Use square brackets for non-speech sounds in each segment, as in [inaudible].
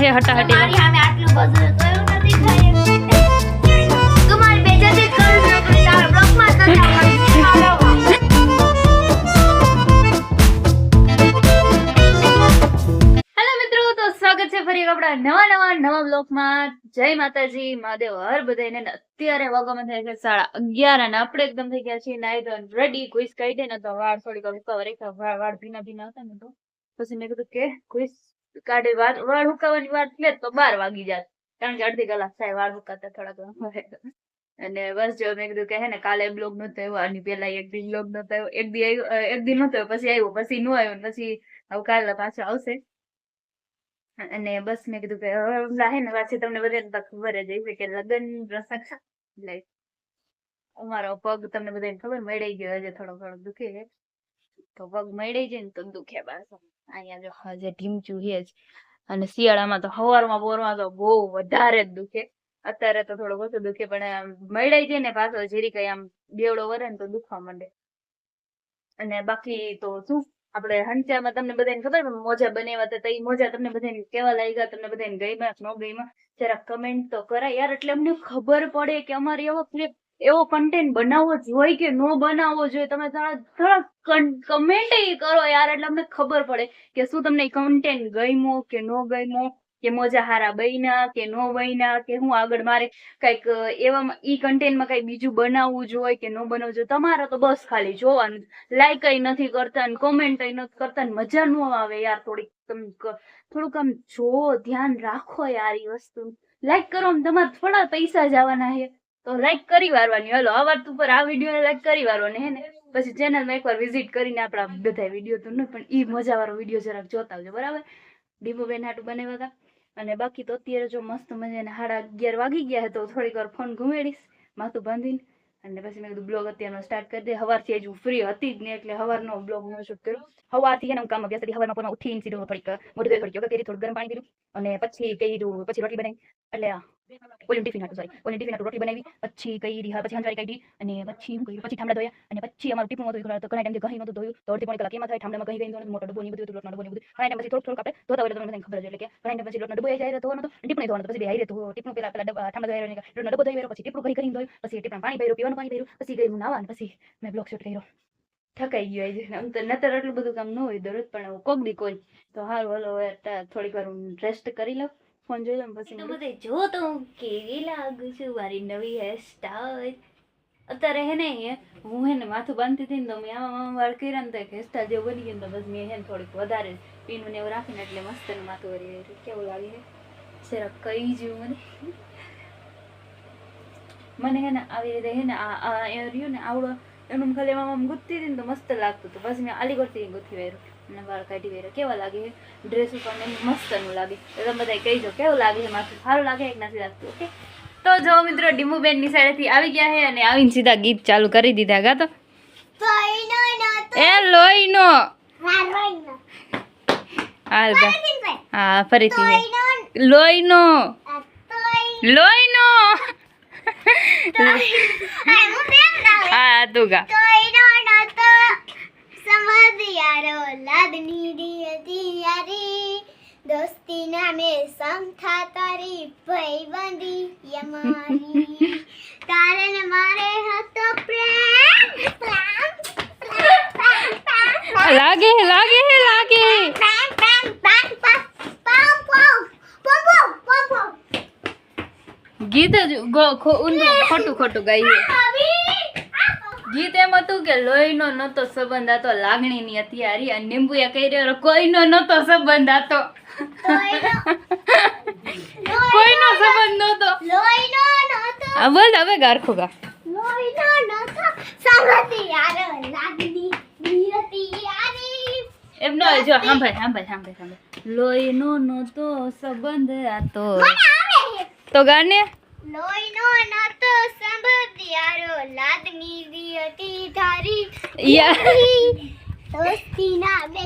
હે હટાહટી. મારી સામે આટલું બધું તો નથી કરું તારા બ્લોકમાં આવવાનું. આપણા નવા નવા નવા બ્લોગમાં જય માતાજી મહાદેવ હર બધાને અત્યારે વાગવામાં થાય છે સાડા અગિયાર અને આપણે એકદમ થઈ ગયા છીએ નાઈ ધોઈને રેડી કહી દે ને તો વાળ થોડીક હુકાવા વાળ ભીના ભીના હતા ને તો. પછી મેં કીધું કે કોઈ કાઢે વાળ વાળ હુકાવાની વાત લે તો બાર વાગી જાત. કારણ કે અડધી કલાક થાય વાળ હુકાતા થોડાક અને બસ જો મેં કીધું કે હે ને, કાલે બ્લોગ નતો આવ્યો અને પેલા એક દી બ્લોગ નતો આવ્યો. એક દી આવ્યો એક દી નતો પછી આવ્યો, પછી નો આવ્યો પછી હવે કાલે પાછો આવશે. અને બસ મેં કીધું કે, હવે ને, પાછી તમને બધાને ખબર જ હશે કે લગ્ન પ્રસંગ એટલે અમારો પગ તમને બધાને ખબર, મળી ગયો, હજી થોડો થોડો દુખે તો પગ મળી જાય ને તો દુખે પાછો. અહીંયા જો હજે ઢીમચું છે જ. અને શિયાળામાં તો હવારમાં બોરમાં તો બહુ વધારે જ દુખે. અત્યારે તો થોડું ઓછું દુખે, પણ મળી જાય ને પાછો, જીરી કઈ આમ બેવડો વરે ને તો દુખવા માંડે. અને બાકી તો શું, આપણે હંચામાં તમને બધાને ખબર મોજા બનાવ્યા હતા ઈ મોજા તમને બધાને કેવા લાગ્યા, તમને બધાને કે ન માં જરા કમેન્ટ તો કરાય. યાર, એટલે અમને ખબર પડે કે અમારે એવો clip એવો કન્ટેન્ટ બનાવવો જોઈએ કે ન બનાવવો જોઈએ તમે કમેન્ટ કરો યાર, એટલે અમને ખબર પડે કે શું તમને કન્ટેન્ટ ગમ્યો કે ન ગમ્યો, કે મોજા હારા બન્યા કે નો બન્યા, કે હું આગળ મારે કંઈક એવામાં ઈ કન્ટેન્ટમાં કઈ બીજું બનાવવું જોઈએ કે ન બનાવવું જોઈએ તમારે તો બસ ખાલી જોવાનું લાઈક નથી કરતા ને કોમેન્ટ નથી કરતા ને મજા ન આવે યાર, થોડીક તમે થોડુંક આમ જોવો ધ્યાન રાખો યાર ઈ વસ્તુ. લાઈક કરો તમારે થોડા પૈસા જવાના છે. તો લાઈક કરી વારવાની. હલો, આ વાત ઉપર આ વીડિયો લાઈક કરી વારવાની, હે ને? પછી ચેનલમાં એકવાર વિઝિટ કરીને આપણા બધા વીડિયો તો નહીં પણ ઈ મજાવાળો વીડિયો જરાક જોતા આવજો, બરાબર? ડીમુબેન હાટુ બનાવ્યા હતા. અને બાકી તો અત્યારે જો મસ્ત મજાને સાડા અગિયાર વાગી ગયા તો થોડીક વાર ફોન ઘુમેડીશ, માથું બાંધીને. અને પછી મેં કીધું બ્લોગ અત્યારનો સ્ટાર્ટ કરી દે. હવારથી હજુ ફ્રી હતી જ ને એટલે હવારનો બ્લોગ હું શૂટ કર્યો હવારથી એને કામ અભ્યાસ હતી. હવારમાં પણ ઉઠીને સીધું થોડીક મોઢું ધોઈ ગરમ પાણી પીધું. અને પછી કર્યું પછી રોટલી બનાવી. એટલે ઓલી ટિફિન સોરી ઓલી ટિફિન રોટલી બનાવી પછી કઈ હા પછી હંજવારી કાઢી અને પછી હું કર્યું પછી ઠામડા ધોયા અને પછી અમારું ટીપું હતું તો ઘણા ટાઈમ ઘણી નતું ધોયું તો અડધી પોણી કલાક એમાં થાય ઠામડામાં ઘણી ગઈ મોટો ડબ્બો ને બધું હતું, ડબ્બો ને બધું. ઘણા ટાઈમ પછી થોડુંક થોડુંક આપણે ધોતા હોય તો તમને ખબર જ એટલે કે ઘણા ટાઈમ પછી લોટનો ડબ્બો આવી જાય ધોવાનો તો ટીપું નહીં ધોવાનું પછી બે હારે ધોવો ટીપું પેલા પેલા ઠામડા ધોયા ને લોટનો ડબ્બો ધોઈ પછી ટીપું કરી કરીને ધોયું પછી ટીપણ પાણી ભર્યું પીવાનું પાણી ભર્યું પછી હું નાવા પછી મેં બ્લોક શૂટ કર્યો. થકાઈ ગયો આજે. આમ તો નતર એટલું બધું કામ ન હોય દરરોજ પણ કોક દી કોઈ. તો હારું હલો થોડીક વાર હું રેસ્ટ કરી લઉં. ફોન જોઈ લઉં પછી તો બધે જો તો હું કેવી લાગુ છું મારી નવી હેરસ્ટાઈલ અત્યારે હે ને હું હે ને માથું બાંધતી હતી ને તો મેં આમાં આમાં વાળ કર્યા ને તો એક હેસ્ટા જેવું બની ગયું તો બસ મેં હે ને થોડીક વધારે પીનું ને એવું રાખીને એટલે મસ્ત માથું વળી આવ્યું કેવું લાગે છે જરા કઈ જેવું મને. મને હે ને આવી રીતે હે ને આ રહ્યું ને આવડો એનું ખાલી એમાં ગુથતી હતી ને તો મસ્ત લાગતું હતું. પછી મેં અલીગઢથી ગુંથી વેર્યું. અને વાળ કાઢી વેરા. કેવા લાગે? ડ્રેસ ઉપર ને મસ્તનું લાગે. તમે બધા કહીજો કેવું લાગે? છે માથું સારું લાગે કે નથી લાગતું? ઓકે તો જો મિત્રો ડીમુબેનની સાઈડેથી આવી ગયા છે અને આવીને સીધા ગીત ચાલુ કરી દીધા. ગા તો. એ લોહીનો. હાલ હા ફરીથી લોહીનો. લોહીનો. હા તું ગા. દોસ્તી નામે સંથા તારી ભાઈબંધી યમારી કારણ મારે હતો પ્રેમ પ્રેમ, પ્રેમ, પ્રેમ, પ્રેમ. લાગે લાગે લાગે Bang, bang, bang, bang. Pow, pow. Pow, pow, pow, pow. ગીત જ ગો- ખો- ઊંધું ખોટું ખોટું ગાઈએ ગીત એમ હતું કે લોહીનો નતો સંબંધ હતો લાગણીની હતી હારી અને નિંબુએ કહી રહ્યો કોઈનો નતો સંબંધ હતો કોઈનો સંબંધ નતો લોહીનો નહોતો, આ બોલ હવે ગારખો ગા. લોહીનો નહોતો. સંગતિ યાર લાગણી નિયતિ યારી. એમ ન જો સાંભળ સાંભળ સાંભળ સાંભળ લોહીનો નતો સંબંધ હતો છે. તો ગાને? લોહીનો નહોતો સંબંધ યારો લાગણી. નિયતિ ધારી યા દોસ્તી નામે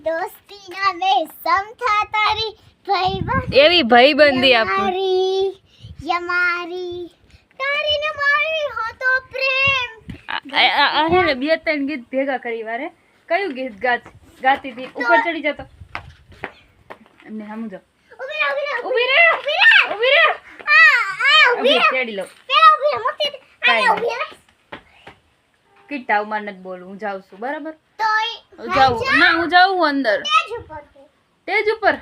દોસ્તી નામે સમથા તારી ભાઈબંધ એવી ભાઈબંધી આપું યમારી યમારી તારી ને મારી હતો પ્રેમ આ આ- આ હે ને બે ત્રણ ગીત ભેગા કરી વારે કયું ગીત ગાત ગાતી હતી ઉપર ચડી જતો એમને સમજો ઊભી રહો ઊભી રહે, ઊભી રહે. ઊભી રે ઊભી રે આ, આ, ઊભી ઊભી રહે. તેડી લઉં પેલા ઊભી રહે, મોટી. કાંઈ આને નહીં. ઊભી રહે. કીટા ઉમાં નથી બોલું હું જાઉં છું બરાબર? તોય હું જાઉં. ના હું જાઉં અંદર. તેજ ઉપર છે. ટેજ ઉપર?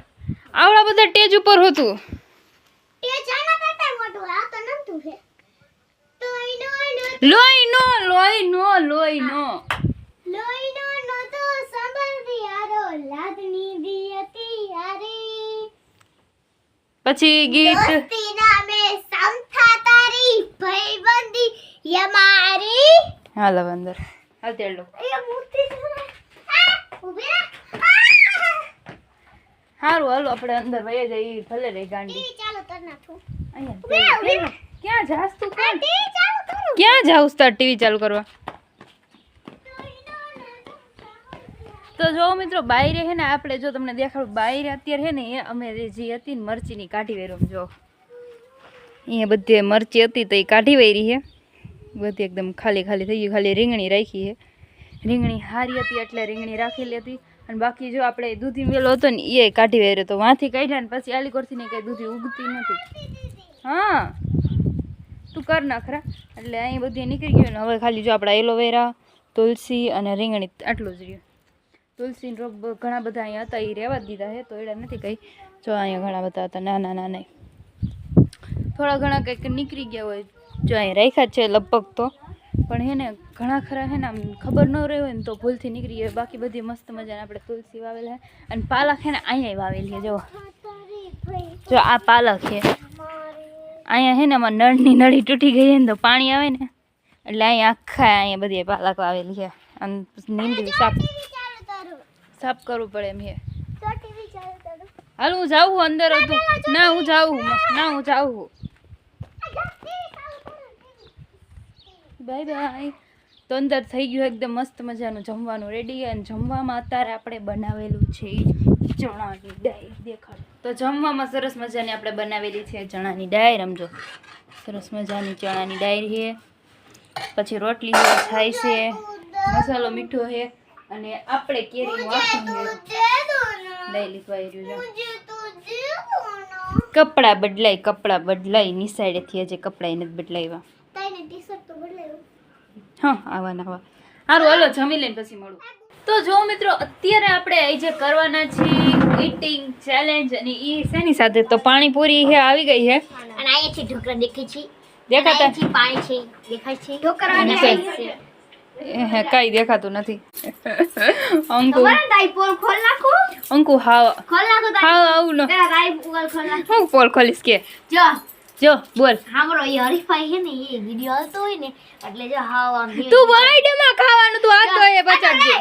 આવડા બધા ટેજ ઉપર હતું તેજ આના કરતા મોટું આ તો નમતું છે. તોય નો નો લોહી નો લોહી નો લોહી નો. લોહી નો નો તો સંભળતી આરો લાદની દી હતી યારી પછી ગીત. દોસ્તી નામે સમથા તારી ભાઈબંધી યમારી. હાલ હવે અંદર હાલ તેડ લો એ મૂર્તિ છે. આ, ઊભી રહે. આ! સારું હાલો આપણે અંદર વહી જઈએ ભલે રહી ગાંડી ટીવી ચાલુ કર નાખું અહીંયા ઊભી રહે, ઊભી રહે. ક્યાં જાસ તું આ ટીવી ચાલુ કરું ક્યાં જાઉં તાર ટીવી ચાલુ કરવા તો જો મિત્રો બાયરે હે ને આપણે જો તમને દેખાડું બાયરે અત્યારે હે ને એ અમે જે હતી ને મરચીની કાઢી વેરો જો અહીંયા બધી મરચી હતી તો એ કાઢી વેરી છે બધી એકદમ ખાલી ખાલી થઈ ગયું ખાલી રીંગણી રાખી છે. રીંગણી હારી હતી એટલે રીંગણી રાખેલી હતી. અને બાકી જો આપણે દૂધી મેલો હતો ને એ કાઢી વેર્યો તો વાંથી કાઢ્યા ને પછી આલી કરતી ને કઈ દૂધી ઉગતી નથી. હા, તું કર નાખરા એટલે અહીં બધી નીકળી ગયું ને, હવે ખાલી જો આપણા એલોવેરા, તુલસી અને રીંગણી આટલું જ રહ્યું. તુલસી રોપ ઘણા બધા અહીંયા હતા એ રહેવા દીધા છે, તો એડા નથી કંઈ. જો અહીંયા ઘણા બધા હતા, નાના નાના. થોડા ઘણા કંઈક નીકળી ગયા હોય જો અહીં રાખ્યા છે લગભગ તો. પણ એને ઘણા ખરા હે આમ ખબર ન રહી હોય ને તો ભૂલથી નીકળી જાય. બાકી બધી મસ્ત મજાને આપણે તુલસી વાવેલા છે અને પાલક છે ને અહીંયા વાવેલી છે જો જો આ પાલક છે અહીંયા છે ને, આમાં નળની નળી તૂટી ગઈ છે ને, તો પાણી આવે ને, એટલે અહીંયા આખા અહીંયા બધી પાલક વાવેલી છે અને નીંદવી સાફ સાફ કરવું પડે એમ કરું હાલ હું જાઉં અંદર હતું ના, હું જાઉં. ના, હું જાઉં છું. આ જા, ટીવી ચાલુ કરું બાય બાય. તો અંદર થઈ ગયું એકદમ મસ્ત મજાનું જમવાનું રેડી અને જમવામાં અત્યારે આપણે બનાવેલું છે ચણાની ડાળ દેખાડ. તો જમવામાં સરસ મજાની આપણે બનાવેલી છે ચણાની ડાળ રમજો સરસ મજાની ચણાની ડાળ છે. પછી રોટલી છાય છે. મસાલો મીઠો છે. અને આપણે કેરીનું આખું લઈ લીધું રહ્યું છે. કપડાં બદલાય કપડાં બદલાય. નિસાડેથી હજી કપડાં નથી બદલાવ્યા હા આવા આવા. સારું હાલો જમી લઈને પછી મળું. તો જો મિત્રો અત્યારે આપણે અહીં જે કરવાના છીએ ઈટિંગ ચેલેન્જ અને એ શેની સાથે? તો પાણીપુરી હે આવી ગઈ છે અને અહીંયાથી ઢોકળા દેખાય છે. દેખાતા? પાણી છે દેખાય છે. ઢોકળા દેખાય એ હે કાંઈ દેખાતું નથી. અંકુ. પોલ ખોલ નાખું. અંકુ હાવ. ખોલ નાખું હાવ આવું ન. હું પોલ ખોલીશ કે? જો. જો બોલ. હામરો એ હરીફાઈ છે ને એ વિડિયો આવતો હોય ને એટલે જો હાવ આમ તું ધીરે- વાઈડમાં ખાવાનું તું આતો એ બચાડજે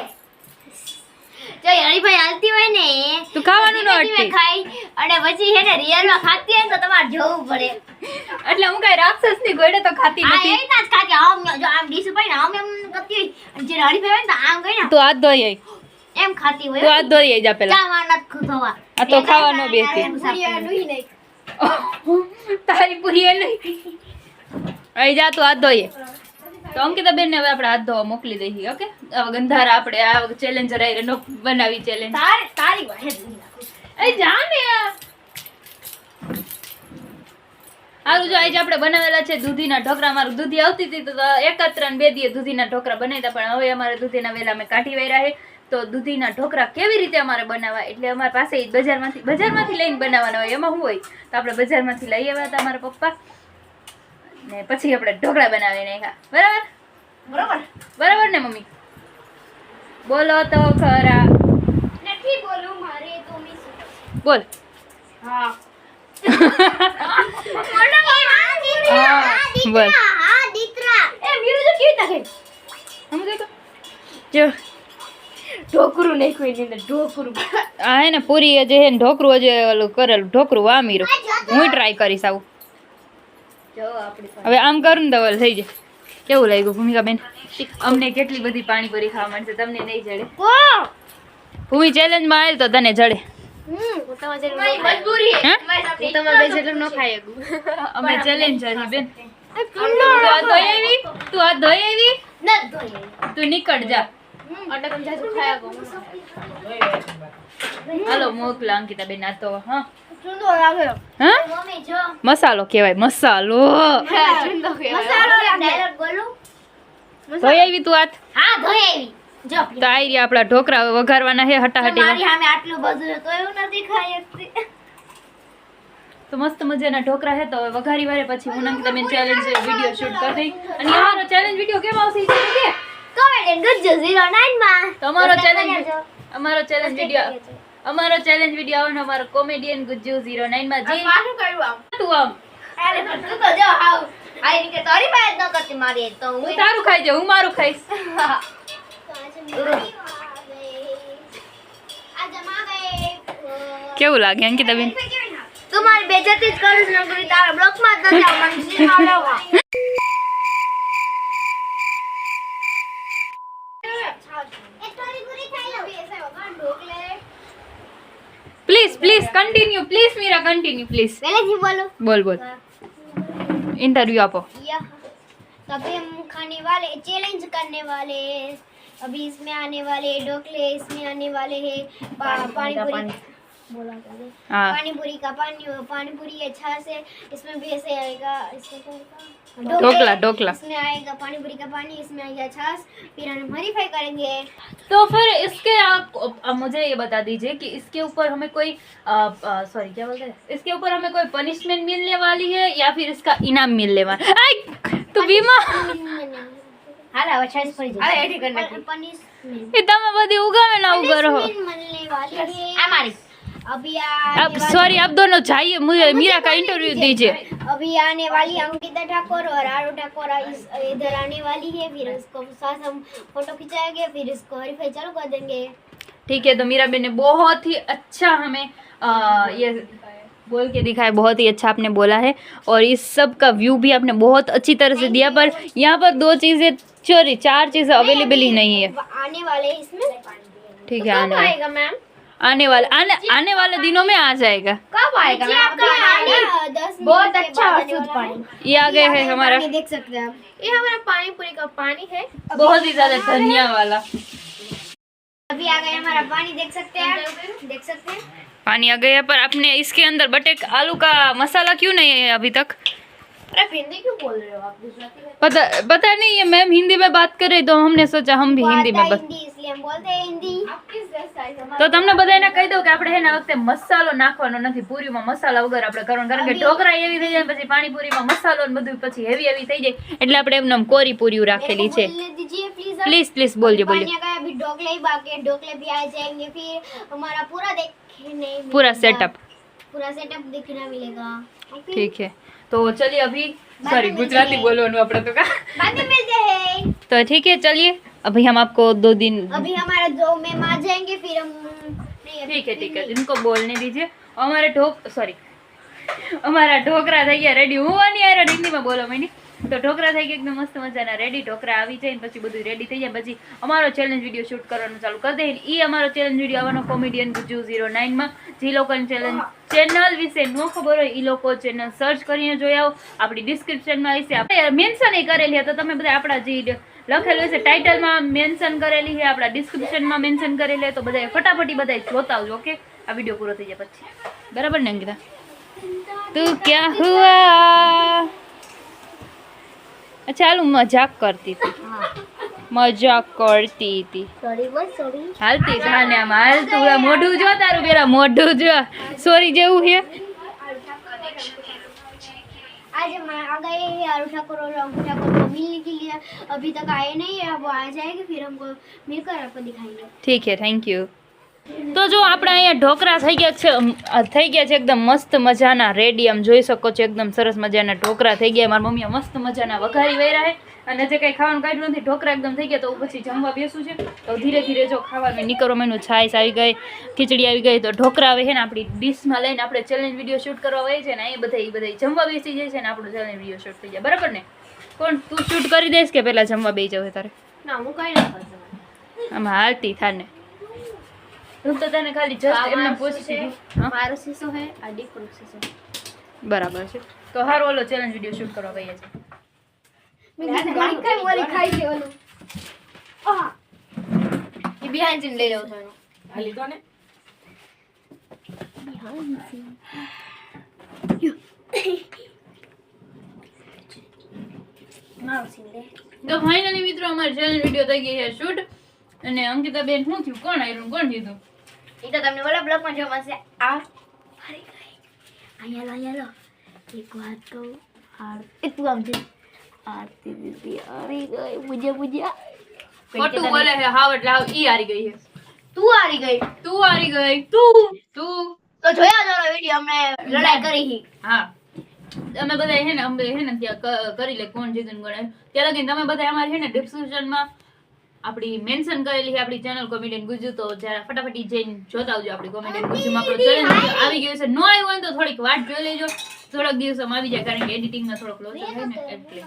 જો. એ હરીફાઈ હાલતી હોય ને તું ખાવાનું ન ધીમે ખાઈ અને પછી હે ને રિયલમાં ખાતી હોય તો તમારે જોવું પડે. એટલે હું કઈ રાક્ષસની ગોળે તો ખાતી નથી. આ ના જ ખાતી આમ જો આમ ડીશ ઉપર ને આમ એમ કરતી હોય. અને જે હરીફાઈ હોય ને આમ ગઈ ને. તું હાથ ધોઈ આઈ. એમ ખાતી તું હોય હાથ ધોઈ આઈ જા પેલા. ખાવાનું માં નથી ખોવા આ તો ખાવા ન બેસતી. તારી પૂરી નહીં. અહીં જા તું હાથ ધોઈએ. તો અંકિતા બેન ને હવે આપણે હાથ ધોવા મોકલી દઈએ ઓકે? હવે ગંધારા આપણે આ ચેલેન્જર આઈ નો બનાવી ચેલેન્જ તારી તારી વાહે એ જા ને સારું જો આજે આપણે બનાવેલા છે દૂધીના ઢોકળા મારું દૂધી આવતી હતી તો એકત્ર બે દીએ દૂધીના ઢોકળા બનાવ્યા પણ હવે અમારે દૂધીના વેલા મેં કાઢી વાયરા છે તો દૂધીના ઢોકળા કેવી રીતે અમારે બનાવવા? એટલે અમારી પાસે બજારમાંથી બજારમાંથી લઈને બનાવવાના હોય એમાં શું હોય? તો આપણે બજારમાંથી લઈ આવ્યા હતા અમારા પપ્પા. ને પછી આપણે ઢોકળા બનાવી નાખ્યા બરાબર? બરાબર. બરાબર ને મમ્મી? બોલો તો ખરા. નથી બોલું મારે તો મિસ બોલ. હા. હા, બોલ. હા દીકરા. એ મીરુ જો કેવી રીતે સમજો તો? જો. ઢોકરું નાખ્યું એની અંદર ઢોકરું. આ હે ને પૂરી જે હે ને ઢોકરું હજે ઓલું કરેલું ઢોકરું વામીરું. હું ટ્રાય કરીશ આવું. હવે આમ કરું ને ધવલ થઈ જાય. કેવું લાગ્યું ભૂમિકાબેન? અમને કેટલી બધી પાણીપુરી ખાવા મળશે તમને નહીં જડે. ભૂમિ ચેલેન્જમાં આવેલ તો તને જડે. [laughs] અમે ચેલેન્જર બેન. તું હાથ ધોઈ આવી? તું હાથ ધોઈ આવી. તું નીકળ જા. એટલે તમે જાજુ ખાયા ગો હાલો મોકલા અંકિતા બેન આ તો હા. ચૂંદો લાગ્યો હા? મમ્મી જો. મસાલો કહેવાય મસાલો. મસાલો ડાયરેક્ટ બોલું? ધોઈ આવી તું હાથ? હા ધોઈ આવી જો. તો આઈ રહ્યા આપણા ઢોકરા વઘારવાના હે મારી હટાહટી સામે આટલું બધું તો એવું નથી ખાઈ તો મસ્ત મજાના ઢોકરા હે તો હવે વઘારી વારે પછી હું નંકી તમે ચેલેન્જ વીડિયો શૂટ કરી દઈ અને આનો ચેલેન્જ વીડિયો કેમ આવશે કે કોમેડી ગુજ્જુ 09 માં. તમારો ચેલેન્જ અમારો ચેલેન્જ વિડિયો અમારો ચેલેન્જ વીડિયો આવવાનો અમારો કોમેડિયન ગુજ્જુ 09 માં. જી. પાછું કર્યું આમ. તું આમ. અરે પણ તું તો જો હાવ. ની કે તારી પાસે ન કરતી મારી તો. હું તારું ખાઈ જાઉં હું મારું ખાઈશ. કેવું લાગે અંકિતાબેન તું મારી બેજતી જ કરીશ નકરી તારા બ્લોકમાં જ નથી આવવાનું. [laughs] continue please Meera continue please પહેલેથી બોલો બોલ બોલ इंटरव्यू आपो यह अभी हम खाने वाले चैलेंज करने वाले हैं अभी इसमें आने वाले ढोकले इसमें आने वाले हैं पा, पानी पूरी बोला था ये। हाँ पानी पूरी का पानी पानी पूरी अच्छा से इसमें भी ऐसे आएगा इसमें क्या आएगा? ढोकला, ढोकला। इसमें आएगा पानी पूरी का पानी इसमें आएगा छाछ फिर हम हरीफाई करेंगे तो फिर इसके आप अब मुझे ये बता दीजिए कि इसके ऊपर हमें कोई सॉरी क्या बोलते हैं इसके ऊपर हमें कोई पनिशमेंट मिलने वाली है या फिर इसका इनाम मिलने वाला आई तो बीमा हाल હવે છાશ પડી જશે અરે એઠી કરી પનિશમેન્ટ એ તમે બધી ઉગાવે ના ઉગારો मिलने वाली है हमारी अभी अब सॉरी आप दोनों जाइए मुझे मीरा का इंटरव्यू दीजिए। अभी आने वाली अंकिता ठाकुर और आरू ठाकुर इधर आने वाली है फिर उसको साथ हम फ़ोटो खिंचाएँगे फिर इसको हरीफाई चालू कर देंगे। ठीक है तो मीरा बेन ने बहुत ही अच्छा हमें आ, ये बोल के दिखाया बहुत ही अच्छा आपने बोला है और इस सब का व्यू भी आपने बहुत अच्छी तरह से दिया पर यहाँ पर दो चीज़ें सॉरी चार चीज़ें अवेलेबल ही नहीं है। आने वाले इसमें। ठीक है आने आएगा मैम? आने वाले आने आने वाले दिनों में आ जाएगा। कब आएगा? मैम आपका पानी बहुत अच्छा शुद्ध पानी। ये आ गए है हमारा। देख सकते हैं आप। ये हमारा पानी पूरी का पानी है। बहुत ही ज़्यादा धनिया वाला। अभी आ गए हमारा पानी देख सकते हैं देख सकते हैं। पानी आ गया पर आपने इसके अंदर बटे आलू का मसाला क्यों नहीं है अभी तक? हिंदी क्यों बोल रहे हो आप गुजराती में पता पता नहीं ये मैम हिंदी में बात कर रही तो हमने सोचा हम भी हिंदी में बस हिंदी इसलिए हम बोलते हैं हिंदी आप किस તો તમને બધાને કહી દઉં કે આપણે હે ને આ વખતે મસાલો નાખવાનો નથી પૂરીમાં મસાલા વગર આપણે કરવાનું કારણ કે ઢોકળા એવી થઈ જાય ને પછી પાણીપુરીમાં મસાલો ને બધું પછી હેવી હેવી થઈ જાય એટલે આપણે એમને આમ કોરી પૂરી રાખેલી છે बोलने दीजिए प्लीज પ્લીઝ પ્લીઝ બોલજો બોલજો पानी आ गया अभी ढोकले ही बाकी हैं, ढोकले भी आ जाएंगे फिर हमारा पूरा देखने पूरा मिलेगा। सेटअप पूरा सेटअप दिखने मिलेगा ओके ठीक है तो चलिए अभी सॉरी गुजराती बोलो अपना तो का तो ठीक है चलिए अभी हम आपको दो दिन अभी हमारा दो में आ जाएंगे फिर हम ठीक है ठीक है इनको बोलने दीजिए અમારે ઢોક સોરી અમારા ઢોકરા થઈ ગયા રેડી હું અને યાર હિન્દીમાં બોલો મૈની તો ઢોકરા થઈ ગયા, એકદમ મસ્ત મજાના રેડી ઢોકરા આવી જાય પછી બધું રેડી થઈ જાય, પછી અમારો ચેલેન્જ વીડિયો શૂટ કરવાનું ચાલુ કરી દઈએ એ અમારો ચેલેન્જ વીડિયો આવવાનો કોમેડિયન ગુજુ ઝીરો નાઇનમાં જે લોકોને ચેલેન્જ ચેનલ વિશે ન ખબર હોય એ લોકો ચેનલ સર્ચ કરીને જોઈ આવો, આપણી ડિસ્ક્રિપ્શનમાં હશે આપણે મેન્શન કરેલી છે, તો તમે બધા આપણા જે લખેલું છે ટાઇટલમાં મેન્શન કરેલી છે, આપણા ડિસ્ક્રિપ્શનમાં મેન્શન કરેલી તો બધા ફટાફટી બધા જોતા આવજો, ઓકે? આ વીડિયો પૂરો થઈ જાય પછી. બરાબર ને અંકિતા? તું ક્યાં હુઆ? અચ્છા હાલ હું મજાક કરતી હતી મજાક કરતી હતી सॉरी बोल सॉरी હાલતી થાને આમ હાલતું આ મોઢું જો તારું પેલા મોઢું જો સોરી જેવું છે आज हम आ गए हैं आरू ठाकुर और अंकु ठाकुर को मिलने के लिए अभी तक आए नहीं है अब वो आ जाएंगे फिर हमको मिलकर आपको दिखाएंगे ઠીક છે થેન્ક યુ તો જો આપણે અહીંયા ઢોકરા થઈ ગયા છે થઈ ગયા છે એકદમ મસ્ત મજાના. રેડી આમ જોઈ શકો છો એકદમ સરસ મજાના ઢોકરા થઈ ગયા. મારી મમ્મીએ મસ્ત મજાના વઘારી વૈરા છે અને જે કંઈ ખાવાનું કાઢ્યું નથી ઢોકરા એકદમ થઈ ગયા તો પછી જમવા બેસું છે. તો ધીરે ધીરે જો ખાવાનું નીકળો માંડ્યું છાશ આવી ગઈ ખીચડી આવી ગઈ તો ઢોકરા આવે છે ને આપણી ડીશમાં લઈને આપણે ચેલેન્જ વીડિયો શૂટ કરવા હોય છે ને એ બધા એ બધા જમવા બેસી જાય છે ને આપણું ચેલેન્જ વીડિયો શૂટ થઈ જાય. બરાબર ને? કોણ? તું શૂટ કરી દઈશ કે પહેલાં જમવા બેસી જવું તારે? ના હું કાંઈ ના આમાં હાલતી થાને. હું તો તને ખાલી જસ્ટ એમને. હા? મારો સીસો હે આ ફ્રૂટ સીસો બરાબર છે. તો હારો ઓલો ચેલેન્જ વીડિયો શૂટ કરવા ગઈએ છે. મેં કીધું કઈ મોરી ખાઈ છે ઓલું? આ એ બિહાઇન્ડ સીન લઈ રહ્યો હતો ને? મારું સીન લે. તો ફાઇનલી મિત્રો અમારો ચેલેન્જ વીડિયો થઈ ગઈ છે શૂટ અને અંકિતા બેન શું થયું? કોણ આવ્યું કોણ જીતું? એ તો તમને બોલો બ્લોગમાં જોવા મળશે. આ ગઈ. અહીંયા લો અહીંયા લો. એક વાત કહું આરતી એ તું આમ છે આરતી દીદી હારી ગઈ મુજે મુજે ખોટું બોલે છે હાવ એટલે હાવ ઈ હારી ગઈ છે. તું હારી ગઈ? તું હારી ગઈ તું તું. તો જોયા જોરો વીડિયો અમે લડાઈ કરી હી. હા. અમે બધા હે ને અમે હે ને ત્યાં કરી લે કોણ જીતન ગણે ત્યાં લગી તમે બધા અમારે હે ને ડિસ્ક્રિપ્શનમાં આપણી મેન્શન કરેલી છે આપણી ચેનલ કોમેડિયન ગુજુ તો જરા ફટાફટ જઈને જોતા આવજો આપણી કોમેડિયન ગુજુમાં આપણો ચેનલ આવી ગયો છે. નો આવ્યો હોય તો થોડીક વાટ જોઈ લેજો. થોડાક દિવસોમાં આવી જાય કારણ કે એડિટિંગમાં થોડોક લોચો થાય ને એટલે.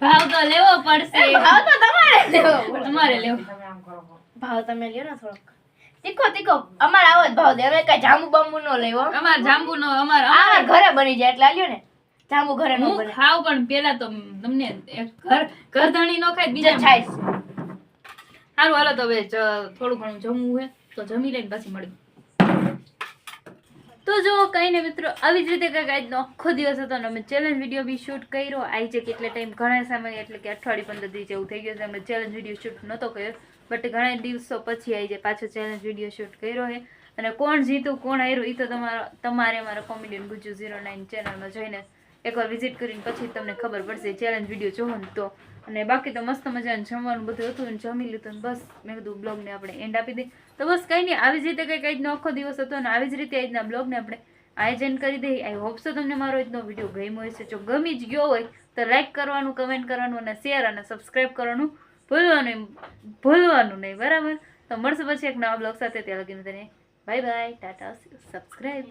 ભાવ તો લેવો પડશે. ભાવ તો તમારે લેવો તમારે લેવો. ભાવ તમે લ્યો ને થોડોક. તીખો તીખો અમારે આવો જ ભાવ દે. અમે કઈ જાંબુ બાંબુ નો લેવો અમાર જાંબુનો અમાર આ ઘરે બની જાય એટલે આલ્યો લ્યો ને. જાંબુ ઘરે નો બને. ખાવ પણ પેલા તો તમને ઘર ઘર ધણી નો ખાય બીજા છાઈસ સારું હાલો તો હવે થોડું ઘણું જમવું હે તો જમી લઈને પછી મળી તો જો કઈ ને મિત્રો આવી જ રીતે કંઈક આજનો આખો દિવસ હતો અને અમે ચેલેન્જ વીડિયો બી શૂટ કર્યો. આવી છે કેટલે ટાઈમ ઘણા સમય એટલે કે અઠવાડિયે પંદર દિવસ જેવું થઈ ગયું છે અમે ચેલેન્જ વીડિયો શૂટ નહોતો કર્યો. બટ ઘણા દિવસો પછી આવી જાય પાછો ચેલેન્જ વીડિયો શૂટ કર્યો છે. અને કોણ જીતું કોણ હાર્યું એ તો તમારો તમારે અમારા કોમેડિયન ગુજુ ઝીરો નાઇન ચેનલમાં જોઈને એકવાર વિઝિટ કરીને પછી તમને ખબર પડશે ચેલેન્જ વીડિયો જોવો ને તો. અને બાકી તો મસ્ત મજાનું જમવાનું બધું હતું ને જમી લીધું ને બસ મેં કીધું બ્લોગને આપણે એન્ડ આપી દઈએ. તો બસ કંઈ નહીં, આવી જ રીતે કંઈક આજનો આખો દિવસ હતો ને આવી જ રીતે આજના બ્લોગને આપણે આયોજન કરી દઈએ. આઈ હોપ સો તમને મારો આજનો વીડિયો ગમ્યો હશે. જો ગમી જ ગયો હોય તો લાઈક કરવાનું કમેન્ટ કરવાનું અને શેર અને સબસ્ક્રાઈબ કરવાનું ભૂલવાનું ભૂલવાનું નહીં, બરાબર? તો મળશે પછી એક નવા બ્લોગ સાથે. ત્યાં લગીને તને બાય બાય ટાટા સબસ્ક્રાઈબ